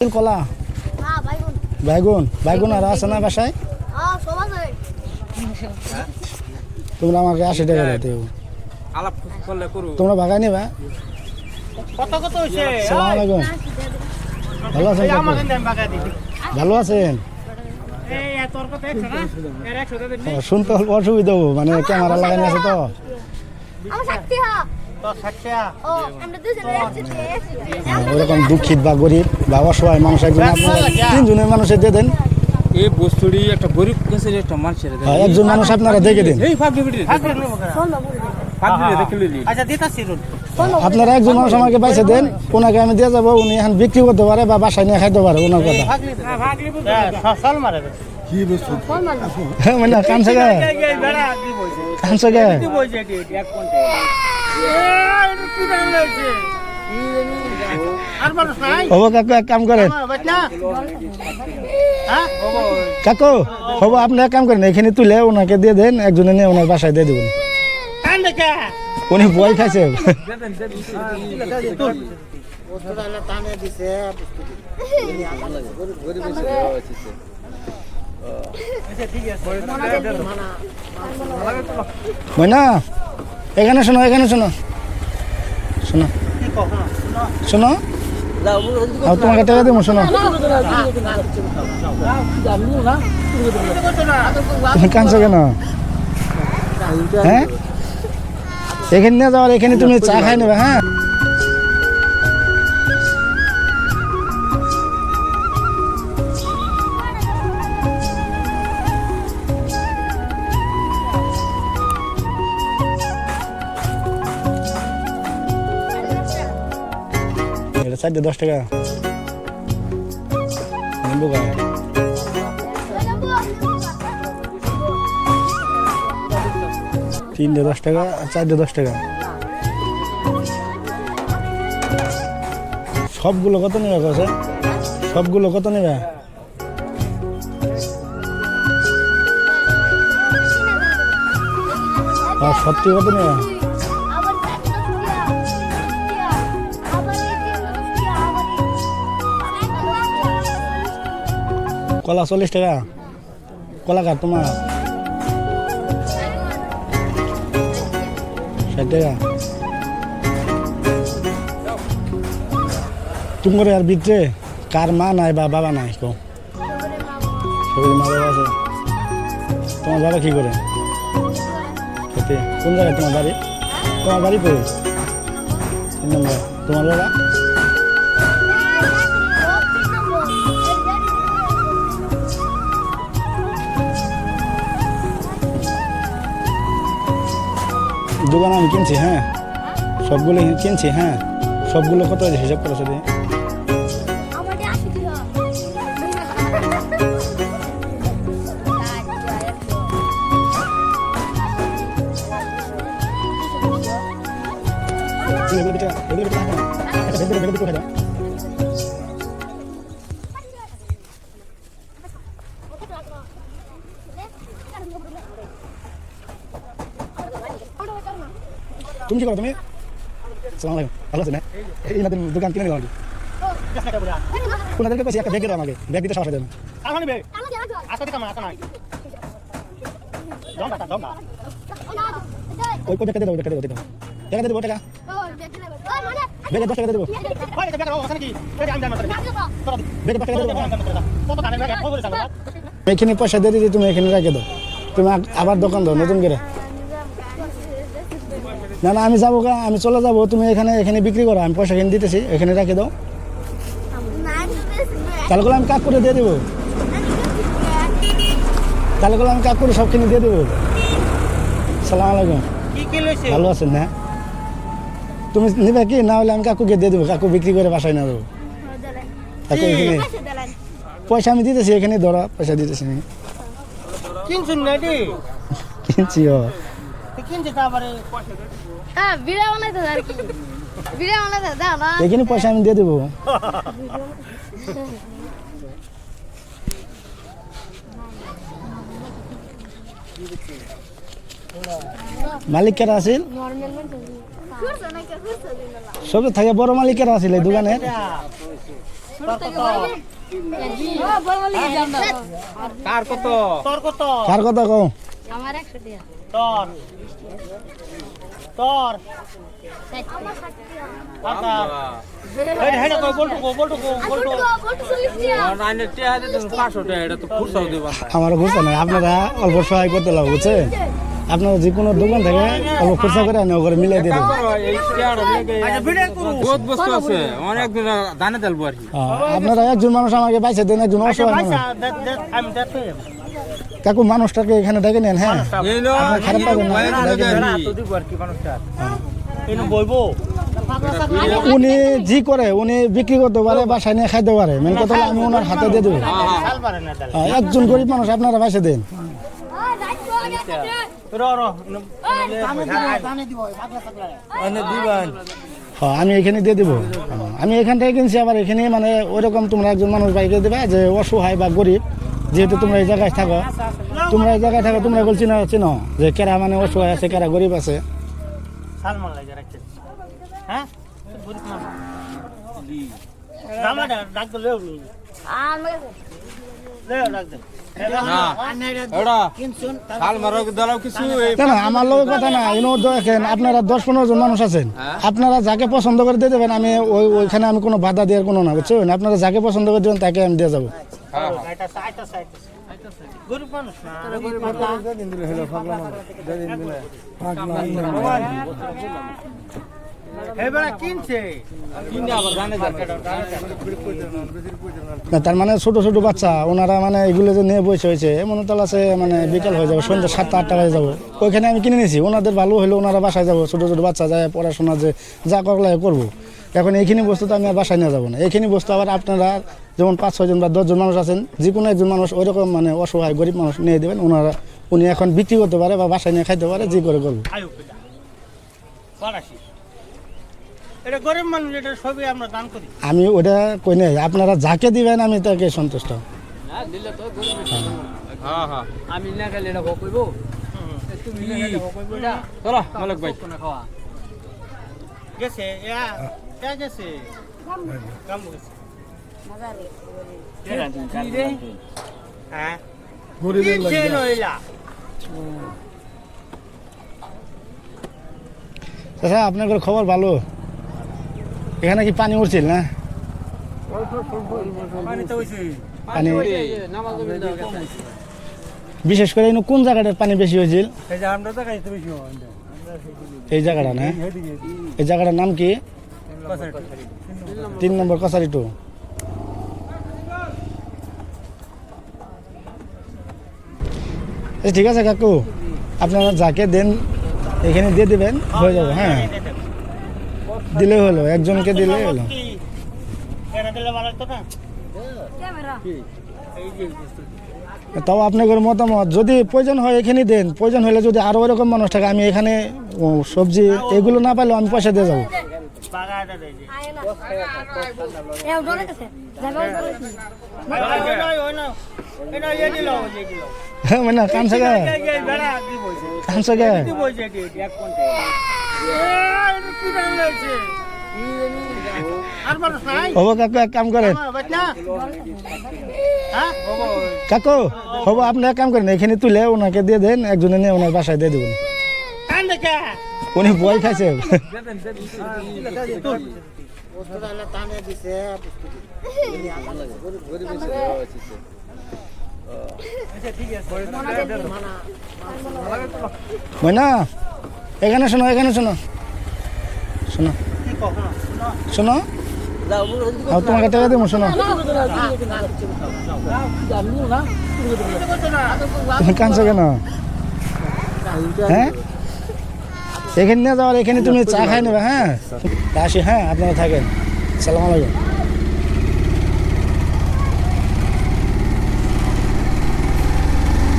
কলা বাইগুন। বাইগুন? আর আছে না বাসায়? হ্যাঁ তোমরা আমাকে আশি টাকা করু তোমরা ভাগাই নিবা। কত কত হইছে? সালাম আলাইকুম। ভালো আছেন ভালো আছেন? এই তোর কত 100 না? এর 100 দে দিন ও, শুনতে অসুবিধা মানে ক্যামেরা লাগানো আছে তো। আমার শক্তি হ্যাঁ তো 60 টাকা। ও আমরা দুজনে একসাথে হ্যাঁ, ওরকম দুঃখিত বা গরিব বা অসহায় মানুষ একজন আপনারা তিনজনের মানুষের দিয়ে দেন। এই বস্তুটি একটা গরিব কাছের একটা মানুষের হ্যাঁ, একজন মানুষ আপনারা দেখে দিন। আচ্ছা আপনারা একজন মানুষ আমাকে পাইছে দেন ওনাকে আমি দিয়ে যাব উনি এখন বিক্রি করতে পারে বা বাসায় নিয়ে খাইতে পারে ওনার কথা। ভাগলি ভাগলি সল মারে। মানে কানছে গে এই বেড়া দি বইছে কানছে গে হব কাকু, এক কাম করেন। কাকু, হব, আপনি এক কাম করেন, এখানে তুলে ওনাকে দিয়ে দেন, একজনে নিয়ে ওনার বাসায় দিয়ে উনি বই খাইছে। ময়না এখানে শোনো এখানে শোনো। শোনো। শোনো। তোমাকে টাকা দেবো, শোনো। তুমি কেন? হ্যাঁ? এখানে যাওয়ার এখানে তুমি চা খাই নেবে হ্যাঁ? চারটে, দশ টাকা। নিম্বু গায়ে তিনটে, দশ টাকা, চারটে, দশ টাকা। সবগুলো কত নেবে কাছে সবগুলো কত নেবে? আর সত্যি কত নেবে? কলা চল্লিশ টাকা। কলা কার তোমার ষাট তোমার আর ভিতরে কার মা নাই বা বাবা নাই কো সবাই মা বাবা আছে। তোমার বাবা কি করে? কোন জায়গায় তোমার বাড়ি? তোমার বাড়ি নম্বর। তোমার বাবা? দোকান আমি কিনছি হ্যাঁ সবগুলো কিনছি হ্যাঁ সবগুলো কত আছে হিসাব করো সাথে আমাদের আশি টাকা তুমি কি করো তুমি? সালাম আলাইকুম। ভালো আছেন হ্যাঁ? এই নাদের দোকান কিনে নিলাম কোনাদেরকে কাছে একটা ব্যাগ দিলাম আমাকে। ব্যাগ দিতে সাহস দেন দম দম ওই ওই ব্যাগটা দেবো ব্যাগটা দেবো দেবো। টাকা দেবো টাকা? ব্যাগে দশ টাকা দেবো। না টাকা দেবো। এখানে পয়সা দিয়ে দিচ্ছি তুমি এখানে রেখে দাও। তুমি আবার দোকান দাও নতুন করে। না না আমি যাব আমি চলে যাব তুমি এখানে এখানে বিক্রি করো আমি পয়সা কিনে দিতেছি এখানে রেখে দাও। তাহলে আমি কাক করে দিয়ে দেবো। তাহলে আমি কাক করে সব কিনে দিয়ে দেবো। সালাম আলাইকুম। ভালো আছেন না? তুমি নিবে কি? না হলে আমি কাকুকে দিয়ে দেবো কাকু বিক্রি করে বাসায় না দেবো। কাকু এখানে পয়সা আমি দিতেছি এখানে ধরা পয়সা দিতেছি কিনছি এখানে পয়সা আমি দিয়ে দেবো। মালিক কেরা আছিল? সবে থাকে বড় মালিক কেরা আছিল এই দোকানের কার কত তোর কত? কার কথা কও? আমার 100 টাকা তোর। তোর। আচ্ছা। আমার বুঝতে নাই আপনারা অল্প সহায় করতে লাগবে বুঝছেন আপনারা যে কোনো দোকান থেকে অল্প খরচা করে আনে করে মিলাই দিয়ে আচ্ছা ভিডিও করু বহুত বস্তু আছে অনেক দিন দানে তেলবো আর কি। আপনারা একজন মানুষ আমাকে বাইসে দেন একজন আচ্ছা অসহায় মানুষ। কাকু মানুষটাকে এখানে ডেকে নেন হ্যাঁ। আপনার খারাপ পাবেন না, উনি জি করে উনি বিক্রি করতে পারে বাসায় নিয়ে খাইতে পারে। মেন কথা হলো আমি ওনার হাতে দিয়ে দেবো। হ্যাঁ, হ্যাঁ। হ্যাঁ, একজন গরিব মানুষ আপনারা বাইসে দেন। হ্যাঁ আমি এখানে দিয়ে দেবো। আমি এখান থেকে কিনছি আবার এখানে মানে ওইরকম তোমরা একজন মানুষ বাইকে দেবে যে অসহায় বা গরিব। যেহেতু তোমরা এই জায়গায় থাকো তোমরা এই জায়গায় থাকো তোমরা বলছি না চিনো যে কেরা মানে অসহায় আছে কেরা গরিব আছে? হ্যাঁ? আমার লোকের কথা না ইনো দেখেন আপনারা দশ পনেরো জন মানুষ আছেন। আপনারা যাকে পছন্দ করে দিয়ে দেবেন আমি ওই ওইখানে আমি কোনো বাধা দেওয়ার কোনো না বুঝছেন আপনারা যাকে পছন্দ করে দেবেন তাকে আমি দিয়ে যাব। হ্যাঁ, এটা সাইটা সাইটা। গরিব মানুষ না। এবারে কিনছে? কিনে আবার জানে যাবে। না তার মানে ছোট ছোট বাচ্চা ওনারা মানে এগুলো যে নিয়ে বসে হয়েছে মনে তাল আছে মানে বিকাল হয়ে যাবে সন্ধ্যা সাতটা আটটা বাজে যাব। ওইখানে আমি কিনে নিয়েছি ওনাদের ভালো হলে ওনারা বাসায় যাব ছোট ছোট বাচ্চা যায় পড়াশোনা যে যা করলে করব। এখন এইখানে বস্তু তো আমি আর বাসায় নিয়ে যাব না। এইখানে বস্তু আবার আপনারা যেমন পাঁচ ছয়জন বা দশজন মানুষ আছেন যে কোনো একজন মানুষ ওইরকম মানে অসহায় গরিব মানুষ নিয়ে দেবেন ওনারা উনি এখন বিক্রি করতে পারে বা বাসায় নিয়ে খাইতে পারে যে করে করব। আয়ু পিতা ফরাসি। এটা গরিব মানুষ এটা সবই আমরা দান করি। আমি ওটা কই নাই আপনারা যাকে দিবেন আমি তাকে সন্তুষ্ট। হ্যাঁ। হ্যাঁ আমি না গেলে তুমি না গেলে কইব? এটা চলো মালিক ভাই। গেছে হ্যাঁ? আপনার খবর ভালো? এখানে কি পানি উঠছিল না? পানি বিশেষ করে এনে কোন জায়গাটার পানি বেশি হয়েছিল? এই জায়গাটা না? এই জায়গাটার নাম কি? তিন নম্বর কসারি টু। ঠিক আছে কাকু। আপনারা যাকে দেন, এখানে দিয়ে দিবেন, হয়ে যাবে হ্যাঁ। দিলে হলো, একজনকে দিলে হলো। তাও আপনাদের মতামত, যদি প্রয়োজন হয় এখানে দেন, প্রয়োজন হলে যদি আরও এরকম মানুষ থাকে, আমি এখানে সবজি এগুলো না পাইলেও আমি পয়সা দিয়ে যাব। মানে কানছে গে কানছে গে কাকু, এক কাম করেন। কাকু, হব, আপনি এক কাম করেন, এখানে তুলে ওনাকে দিয়ে দেন, একজনে নিয়ে ওনার বাসায় দিয়ে দেবেন। কান বই খাইছে। না এখানে শোনো এখানে শোনো। শোনো। শোনো। আর তোমাকে টাকা দেবো, শোনো। কাঁদছো কেন? হ্যাঁ? এখানে নিয়ে যাওয়ার, এখানে তুমি চা খাই নেবে হ্যাঁ? আসি হ্যাঁ আপনারা থাকেন। সালাম আলাইকুম।